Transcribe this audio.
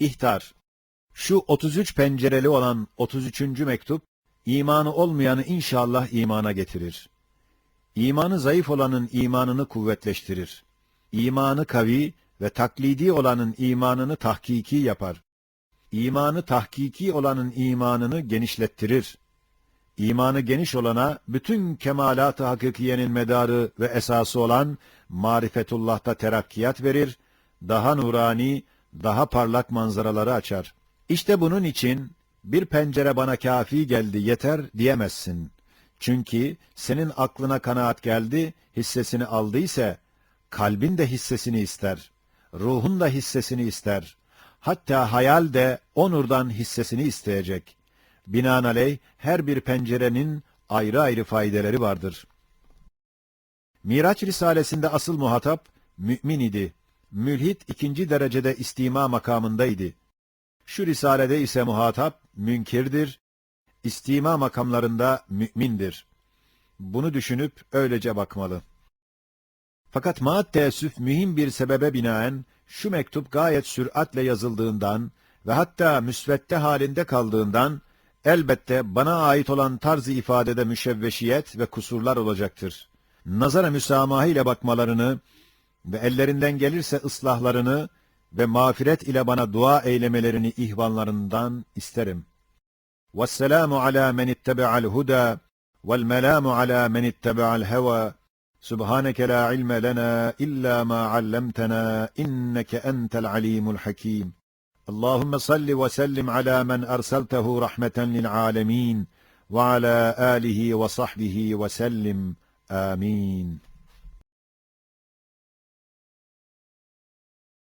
İhtar. Şu 33 pencereli olan 33. mektup, imanı olmayanı inşallah imana getirir. İmanı zayıf olanın imanını kuvvetleştirir. İmanı kavi ve taklidi olanın imanını tahkiki yapar. İmanı tahkiki olanın imanını genişlettirir. İmanı geniş olana bütün kemalat-ı hakikiyenin medarı ve esası olan marifetullah'ta terakkiyat verir, daha nurani, daha parlak manzaraları açar. İşte bunun için bir pencere bana kafi geldi yeter diyemezsin. Çünkü senin aklına kanaat geldi, hissesini aldıysa, kalbin de hissesini ister, ruhun da hissesini ister. Hatta hayal de o nurdan hissesini isteyecek. Binaenaleyh her bir pencerenin ayrı ayrı faydeleri vardır. Miraç Risalesinde asıl muhatap mümin idi. Mülhit ikinci derecede istima makamındaydı. Şu risalede ise muhatap münkirdir, istima makamlarında mümindir. Bunu düşünüp öylece bakmalı. Fakat maat teessüf mühim bir sebebe binaen şu mektup gayet süratle yazıldığından ve hatta müsvedde halinde kaldığından elbette bana ait olan tarzı ifadede müşevveşiyet ve kusurlar olacaktır. Nazara müsamaha ile bakmalarını ve ellerinden gelirse ıslahlarını ve mağfiret ile bana dua eylemelerini ihvanlarından isterim. وَالسَّلَامُ عَلَى مَنِ اتَّبَعَ الْهُدَى وَالْمَلَامُ عَلَى مَنِ اتَّبَعَ الْهَوَى سُبْحَانَكَ لَا عِلْمَ لَنَا إِلَّا مَا عَلَّمْتَنَا إِنَّكَ أَنْتَ الْعَلِيمُ الْحَكِيمُ اللهم صل وسلم على من أرسلته رحمة للعالمين وعلى آله وصحبه وسلم آمين